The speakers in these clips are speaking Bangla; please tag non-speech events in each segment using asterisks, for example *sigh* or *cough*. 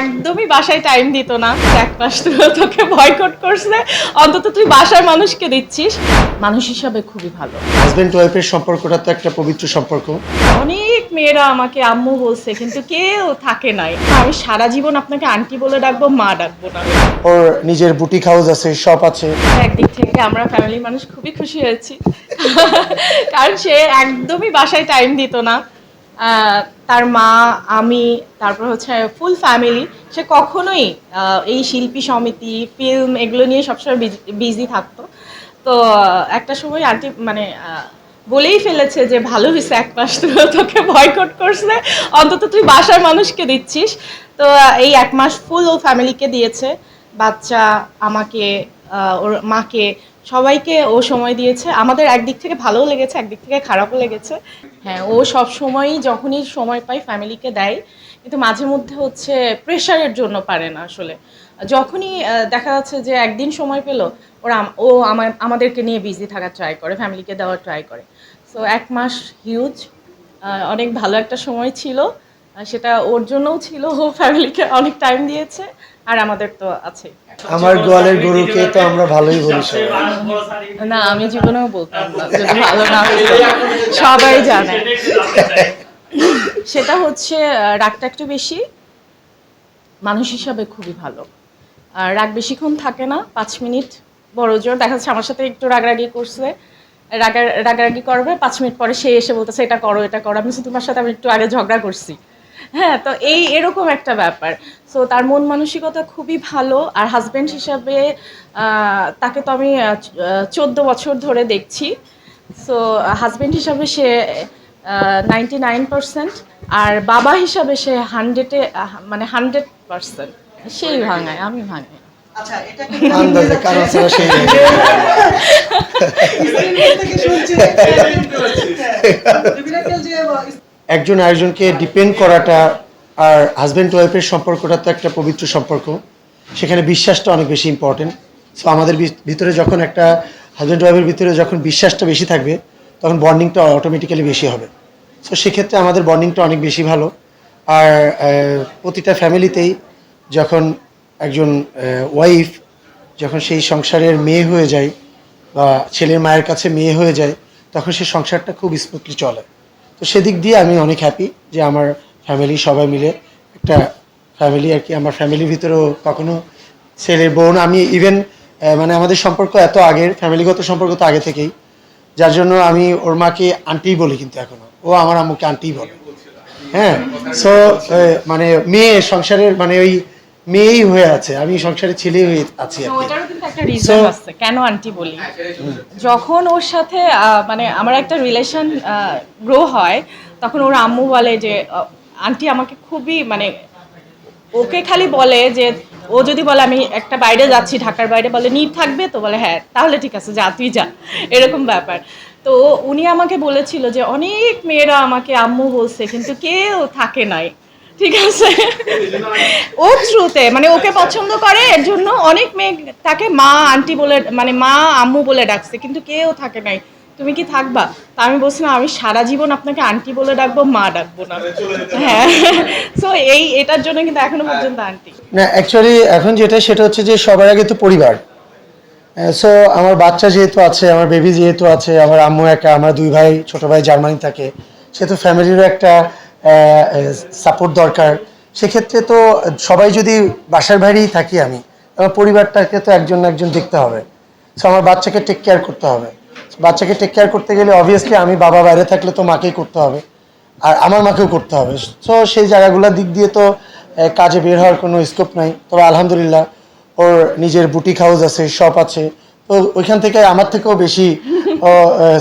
একদমই বাসায় টাইম দিত না। এক মাস তোকে বয়কট করছে। অন্তত তুই বাসার মানুষকে দিচ্ছিস। মানুষ হিসাবে খুবই ভালো। হাজব্যান্ড ওয়াইফের সম্পর্কটা তো একটা পবিত্র সম্পর্ক। অনেক মেয়েরা আমাকে আম্মু বলছে কিন্তু কেউ থাকে নাই। আমি সারা জীবন আপনাকে আন্টি বলে ডাকবো মা ডাকবো না। ওর নিজের বুটিক হাউস আছে শপ আছে। একদিক থেকে আমরা ফ্যামিলি মানুষ খুবই খুশি হয়েছি। কারণ সে একদমই বাসায় টাইম দিত না। তার মা, আমি, তারপর হচ্ছে ফুল ফ্যামিলি সে কখনোই এই শিল্পী সমিতি ফিল্ম এগুলো নিয়ে সবসময় বিজি থাকতো। তো একটা সময় আন্টি মানে বলেই ফেলেছে যে, ভালো হয়েছে এক মাস ধরে তোকে বয়কট করছে। অন্তত তুই বাসার মানুষকে দিচ্ছিস। তো এই এক মাস ফুল ও ফ্যামিলিকে দিয়েছে। বাচ্চা আমাকে ওর মাকে, সবাইকে ও সময় দিয়েছে। আমাদের একদিক থেকে ভালোও লেগেছে, একদিক থেকে খারাপও লেগেছে। হ্যাঁ ও সব সময়ই যখনই সময় পায় ফ্যামিলিকে দেয় কিন্তু মাঝে মধ্যে হচ্ছে প্রেশারের জন্য পারে না আসলে। যখনই আহ, দেখা যাচ্ছে যে একদিন সময় পেল ওরা ও আমার আমাদেরকে নিয়ে বিজি থাকার ট্রাই করে ফ্যামিলিকে দেওয়ার ট্রাই করে। সো এক মাস হিউজ অনেক ভালো একটা সময় ছিল সেটা ওর জন্যও ছিল ও ফ্যামিলিকে অনেক টাইম দিয়েছে আর আমাদের তো আছে। আমার গোয়ালের গরুকে তো আমরা ভালোই বলি না আমি জীবনেও বলতাম না যদি ভালো না *laughs* সবাই জানে। সেটা হচ্ছে রাগটা একটু বেশি। মানুষ হিসাবে খুবই ভালো। আর রাগ বেশিক্ষণ থাকে না, পাঁচ মিনিট বড় জোর। দেখা যাচ্ছে আমার সাথে একটু রাগারাগি করছে। রাগা, রাগারাগি করবে, পাঁচ মিনিট পরে সে এসে বলতেছে, এটা করো এটা করো। আমি তোমার সাথে আমি একটু আগে ঝগড়া করছি। হ্যাঁ তো এই এরকম একটা ব্যাপার। সো তার মন মানসিকতা খুবই ভালো। আর হাজব্যান্ড হিসাবে তাকে তো আমি চোদ্দ বছর ধরে দেখছি। সো হাজব্যান্ড হিসাবে সে নাইনটি নাইন পার্সেন্ট আর বাবা হিসাবে সে হান্ড্রেডে মানে হান্ড্রেড পার্সেন্ট সেই ভাঙায় আমি ভাঙাই। আন্দাজে কারণ ছাড়া সেই একজন আরেকজনকে ডিপেন্ড করাটা আর হাজব্যান্ড ওয়াইফের সম্পর্কটা তো একটা পবিত্র সম্পর্ক। সেখানে বিশ্বাসটা অনেক বেশি ইম্পর্টেন্ট সো আমাদের ভিতরে যখন একটা হাজব্যান্ড ওয়াইফের ভিতরে যখন বিশ্বাসটা বেশি থাকবে, তখন বন্ডিংটা অটোমেটিক্যালি বেশি হবে। সো সেক্ষেত্রে আমাদের বন্ডিংটা অনেক বেশি ভালো। আর প্রতিটা ফ্যামিলিতেই যখন একজন ওয়াইফ যখন সেই সংসারের মেয়ে হয়ে যায় বা ছেলের মায়ের কাছে মেয়ে হয়ে যায়, তখন সেই সংসারটা খুব স্মুথলি চলে। তো সেদিক দিয়ে আমি অনেক হ্যাপি যে আমার ফ্যামিলি সবাই মিলে একটা ফ্যামিলি আর কি, আমার ফ্যামিলির ভিতরেও কখনো ছেলের বোন, আমি ইভেন মানে আমাদের সম্পর্ক এত আগের ফ্যামিলিগত সম্পর্ক তো আগে থেকেই। যার জন্য আমি ওর মাকে আন্টিই বলি কিন্তু এখনও। ও আমার আম্মুকে আন্টিই বলে। হ্যাঁ? সো মানে মেয়ে সংসারের মানে ওই মেয়েই হয়ে আছে। আমি সংসারের ছেলেই হয়ে আছি আর কি। ওটারও কিন্তু একটা রিজন আছে। কেন আন্টি বলি? যখন ওর সাথে মানে আমার একটা রিলেশন গ্রো হয় তখন ওর আম্মু বলে যে আন্টি আমাকে খুবই মানে ওকে খালি বলে যে ও যদি বলে, আমি একটা বাইরে যাচ্ছি, ঢাকার বাইরে বলে নিট থাকবে? তো বলে হ্যাঁ তাহলে ঠিক আছে, যা, তুই যা। এরকম ব্যাপার। তো উনি আমাকে বলেছিল যে, অনেক মেয়েরা আমাকে আম্মু বলছে, কিন্তু কেউ থাকে নাই। ঠিক আছে? ও থ্রুতে মানে ওকে পছন্দ করে, এর জন্য অনেক মেয়ে তাকে মা, আন্টি বলে মানে মা, আম্মু বলে ডাকছে, কিন্তু কেউ থাকে নাই। তুমি কি থাকবা? তা আমি বলছিলাম আমি সারা জীবন আপনাকে আন্টি বলে ডাকবো মা ডাকবো না। হ্যাঁ। সো *laughs* এই এটার জন্য কিন্তু এখনও পর্যন্ত আন্টি না অ্যাকচুয়ালি এখন যেটা সেটা হচ্ছে যে সবার আগে তো পরিবার। সো আমার বাচ্চা যেহেতু আছে আমার বেবি যেহেতু আছে আমার আম্মু একা আমার দুই ভাই ছোট ভাই জার্মানি থাকে সেহেতু ফ্যামিলিরও একটা সাপোর্ট দরকার। সেক্ষেত্রে তো সবাই যদি বাসার বাইরেই থাকি আমি আমার পরিবারটাকে তো একজন না একজন দেখতে হবে। সো আমার বাচ্চাকে টেক কেয়ার করতে হবে। বাচ্চাকে টেক কেয়ার করতে গেলে অবভিয়াসলি আমি বাবা বাইরে থাকলে তো মাকেই করতে হবে। আর আমার মাকেও করতে হবে। সো সেই জায়গাগুলোর দিক দিয়ে তো কাজে বের হওয়ার কোনো স্কোপ নাই। তবে আলহামদুলিল্লাহ, ওর নিজের বুটিক হাউস আছে শপ আছে। তো ওইখান থেকে আমার থেকেও বেশি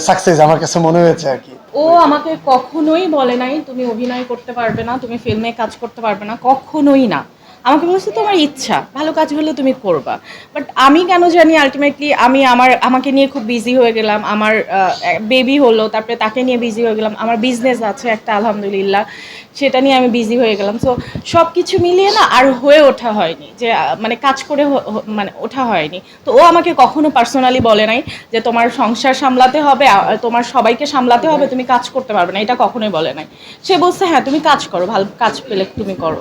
সাকসেস আমার কাছে মনে হয়েছে আর কি। ও আমাকে কখনোই বলে নাই, তুমি অভিনয় করতে পারবে না, তুমি ফিল্মে কাজ করতে পারবে না। কখনোই না। আমাকে বলছে, তোমার ইচ্ছা, ভালো কাজ হলে তুমি করবা। বাট আমি কেন জানি আলটিমেটলি আমি আমার, আমাকে নিয়ে খুব বিজি হয়ে গেলাম, আমার বেবি হলো, তারপরে তাকে নিয়ে বিজি হয়ে গেলাম, আমার বিজনেস আছে একটা, আলহামদুলিল্লাহ, সেটা নিয়ে আমি বিজি হয়ে গেলাম। সো সব কিছু মিলিয়ে না আর হয়ে ওঠা হয়নি, যে মানে কাজ করে মানে ওঠা হয়নি। তো ও আমাকে কখনো পার্সোনালি বলে নাই যে, তোমার সংসার সামলাতে হবে তোমার সবাইকে সামলাতে হবে, তুমি কাজ করতে পারবে না। এটা কখনোই বলে নাই। সে বলছে হ্যাঁ তুমি কাজ করো, ভালো কাজ পেলে তুমি করো।